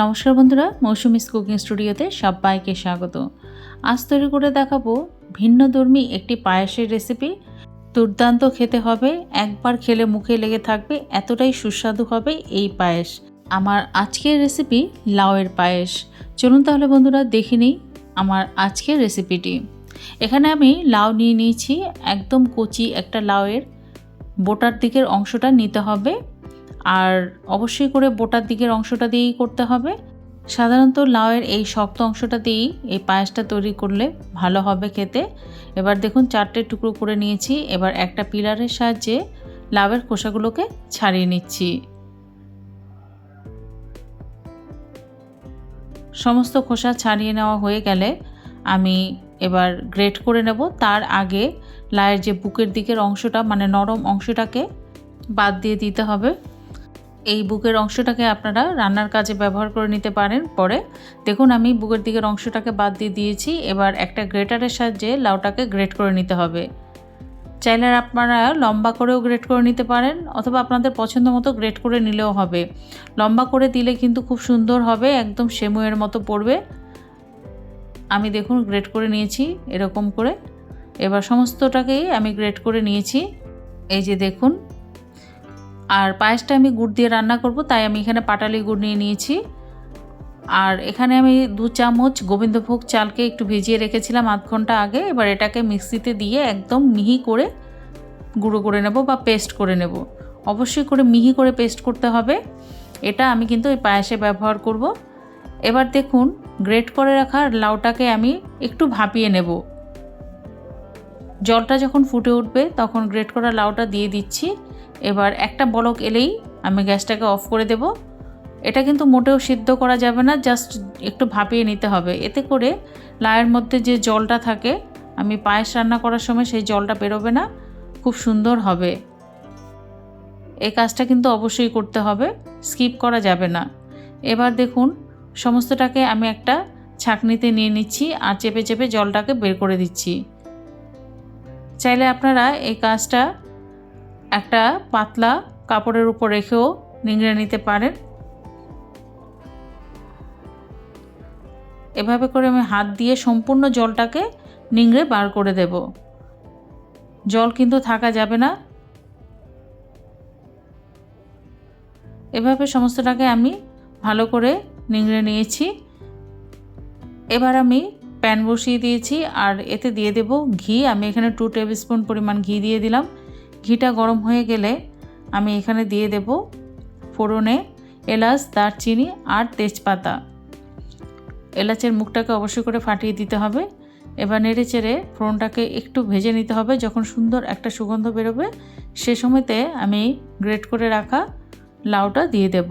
নমস্কার বন্ধুরা মৌসুমিস কুকিং স্টুডিওতে সবাইকে স্বাগত। আজ তৈরি করে দেখাবো ভিন্নধর্মী একটি পায়েসের রেসিপি দুর্দান্ত খেতে হবে, একবার খেলে মুখে লেগে থাকবে, এতটাই সুস্বাদু হবে এই পায়েস। আমার আজকের রেসিপি লাউয়ের পায়েস। চলুন তাহলে বন্ধুরা, দেখে নিই আমার আজকের রেসিপিটি এখানে আমি লাউ নিয়ে নিয়েছি, একদম কচি একটা লাউয়ের। বোটার দিকের অংশটা নিতে হবে। আর অবশ্যই করে বোটার দিকের অংশটা দিয়েই করতে হবে। সাধারণত লাউয়ের এই শক্ত অংশটা দিয়েই এই পায়েসটা তৈরি করলে ভালো হবে খেতে। এবার দেখুন চারটে টুকরো করে নিয়েছি। এবার একটা পিলারের সাহায্যে লাউয়ের খোসাগুলোকে ছাড়িয়ে নিচ্ছি। সমস্ত খোসা ছাড়িয়ে নেওয়া হয়ে গেলে আমি এবার গ্রেট করে নেব। তার আগে লায়ের যে বুকের দিকের অংশটা মানে নরম অংশটাকে বাদ দিয়ে দিতে হবে। এই বুকের অংশটাকে আপনারা রান্নার কাজে ব্যবহার করে নিতে পারেন পরে। দেখুন, আমি বুকের দিকের অংশটাকে বাদ দিয়ে দিয়েছি। এবার একটা গ্রেটারের সাহায্যে লাউটাকে গ্রেট করে নিতে হবে। চাইলে আপনারা লম্বা করেও গ্রেট করে নিতে পারেন, অথবা আপনাদের পছন্দ মতো গ্রেট করে নিলেও হবে। লম্বা করে দিলে কিন্তু খুব সুন্দর হবে, একদম সেমুয়ের মতো পড়বে। আমি দেখুন, গ্রেট করে নিয়েছি এরকম করে। এবার সমস্তটাকেই আমি গ্রেট করে নিয়েছি। এই যে দেখুন আর পায়েসটা আমি গুড় দিয়ে রান্না করব, তাই আমি এখানে পাটালি গুড় নিয়ে নিয়েছি। আর এখানে আমি দু চামচ গোবিন্দভোগ চালকে একটু ভিজিয়ে রেখেছিলাম আধ ঘণ্টা আগে, এবার এটাকে মিক্সিতে দিয়ে একদম মিহি করে গুঁড়ো করে নেব বা পেস্ট করে নেব। অবশ্যই করে মিহি করে পেস্ট করতে হবে, এটা আমি কিন্তু এই পায়েসে ব্যবহার করব। এবার দেখুন, গ্রেট করে রাখা লাউটাকে আমি একটু ভাপিয়ে নেব। জলটা যখন ফুটে উঠবে, তখন গ্রেট করা লাউটা দিয়ে দিচ্ছি। এবার একটা বলক এলেই আমি গ্যাসটাকে অফ করে দেব। এটা কিন্তু মোটেও সিদ্ধ করা যাবে না, জাস্ট একটু ভাপিয়ে নিতে হবে। এতে করে লায়ের মধ্যে যে জলটা থাকে, আমি পায়েস রান্না করার সময় সেই জলটা বেরোবে না, খুব সুন্দর হবে। এই কাজটা কিন্তু অবশ্যই করতে হবে, স্কিপ করা যাবে না। এবার দেখুন, সমস্তটাকে আমি একটা ছাঁকনিতে নিয়ে নিচ্ছি আর চেপে চেপে জলটাকে বের করে দিচ্ছি। চাইলে আপনারা এই কাজটা একটা পাতলা কাপড়ের উপর রেখেও নিংড়ে নিতে পারেন। এভাবে করে আমি হাত দিয়ে সম্পূর্ণ জলটাকে নিংড়ে বার করে দেব। জল কিন্তু থাকা যাবে না। এভাবে সমস্তটাকে আমি ভালো করে নিংড়ে নিয়েছি। এবার আমি প্যান বসিয়ে দিয়েছি আর এতে দিয়ে দেব ঘি। আমি এখানে টু টেবিল স্পুন পরিমাণ ঘি দিয়ে দিলাম। ঘিটা গরম হয়ে গেলে আমি এখানে দিয়ে দেব ফোড়নে এলাচ, দারচিনি আর তেজপাতা। এলাচের মুখটাকে অবশ্যই করে ফাটিয়ে দিতে হবে। এবার নেড়ে চেড়ে ফোড়নটাকে একটু ভেজে নিতে হবে। যখন সুন্দর একটা সুগন্ধ বেরোবে, সে সময়তে আমি গ্রেট করে রাখা লাউটা দিয়ে দেব।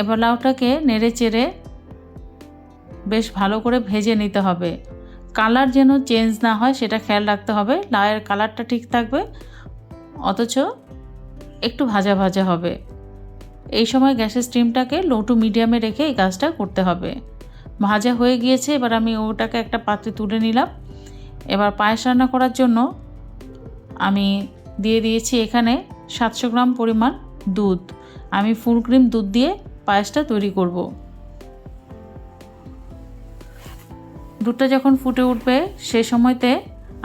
এবার লাউটাকে নেড়ে চেড়ে বেশ ভালো করে ভেজে নিতে হবে। কালার যেন চেঞ্জ না হয়, সেটা খেয়াল রাখতে হবে। লাউয়ের কালারটা ঠিক থাকবে, অথচ একটু ভাজা ভাজা হবে। এই সময় গ্যাসের স্টিমটাকে লো টু মিডিয়ামে রেখে এই কাজটা করতে হবে। ভাজা হয়ে গিয়েছে, এবার আমি ওটাকে একটা পাত্রে তুলে নিলাম। এবার পায়েস রান্না করার জন্য আমি দিয়ে দিয়েছি এখানে সাতশো গ্রাম পরিমাণ দুধ। আমি ফুল ক্রিম দুধ দিয়ে পায়েসটা তৈরি করব। দুধটা যখন ফুটে উঠবে, সে সময়তে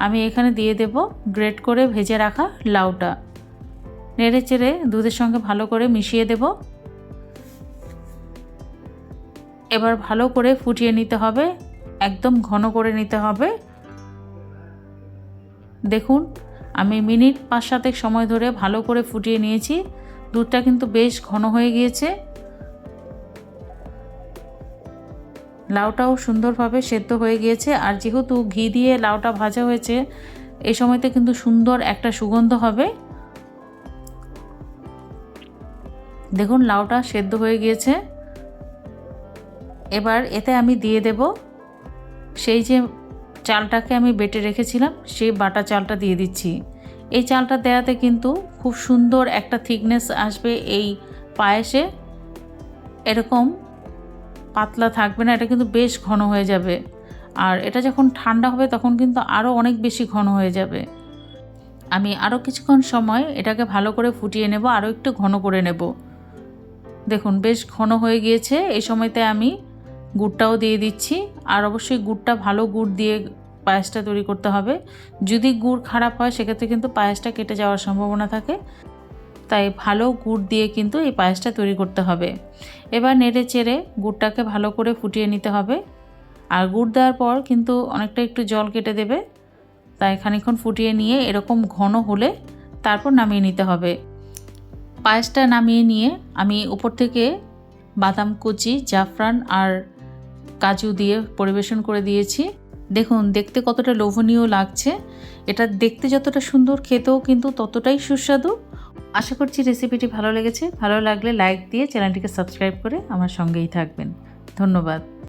আমি এখানে দিয়ে দেব গ্রেট করে ভেজে রাখা লাউটা। নেড়ে চেড়ে দুধের সঙ্গে ভালো করে মিশিয়ে দেব। এবার ভালো করে ফুটিয়ে নিতে হবে, একদম ঘন করে নিতে হবে। দেখুন, আমি মিনিট পাঁচ সাতেক সময় ধরে ভালো করে ফুটিয়ে নিয়েছি। দুধটা কিন্তু বেশ ঘন হয়ে গিয়েছে। লাউটাও সুন্দরভাবে সেদ্ধ হয়ে গিয়েছে। আর যেহেতু ঘি দিয়ে লাউটা ভাজা হয়েছে, এই সময়তে কিন্তু সুন্দর একটা সুগন্ধ হবে। দেখুন, লাউটা সেদ্ধ হয়ে গিয়েছে। এবার এতে আমি দিয়ে দেব সেই যে চালটাকে আমি বেটে রেখেছিলাম, সেই বাটা চালটা দিয়ে দিচ্ছি। এই চালটা দেওয়াতে কিন্তু খুব সুন্দর একটা থিকনেস আসবে এই পায়েসে। এরকম পাতলা থাকবে না, এটা কিন্তু বেশ ঘন হয়ে যাবে। আর এটা যখন ঠান্ডা হবে, তখন কিন্তু আরও অনেক বেশি ঘন হয়ে যাবে। আমি আরও কিছুক্ষণ সময় এটাকে ভালো করে ফুটিয়ে নেব আরও একটু ঘন করে নেব। দেখুন, বেশ ঘন হয়ে গিয়েছে। এই সময়তে আমি গুড়টাও দিয়ে দিচ্ছি। আর অবশ্যই গুড়টা ভালো গুড় দিয়ে পায়েসটা তৈরি করতে হবে। যদি গুড় খারাপ হয়, সেক্ষেত্রে কিন্তু পায়েসটা কেটে যাওয়ার সম্ভাবনা থাকে। তাই ভালো গুড় দিয়ে কিন্তু এই পায়েসটা তৈরি করতে হবে। এবার নেড়ে চেড়ে গুড়টাকে ভালো করে ফুটিয়ে নিতে হবে। আর গুড় দেওয়ার পর কিন্তু অনেকটা একটু জল কেটে দেবে। তাই খানিক্ষণ ফুটিয়ে নিয়ে এরকম ঘন হলে তারপর নামিয়ে নিতে হবে। পায়েসটা নামিয়ে নিয়ে আমি উপর থেকে বাদাম, কুচি, জাফরান আর কাজু দিয়ে পরিবেশন করে দিয়েছি। দেখুন, দেখতে কতটা লোভনীয় লাগছে। এটা দেখতে যতটা সুন্দর, খেতেও কিন্তু ততটাই সুস্বাদু আশা করছি রেসিপিটি ভালো লেগেছে। ভালো লাগলে লাইক দিয়ে চ্যানেলটিকে সাবস্ক্রাইব করে আমার সঙ্গেই থাকবেন। ধন্যবাদ।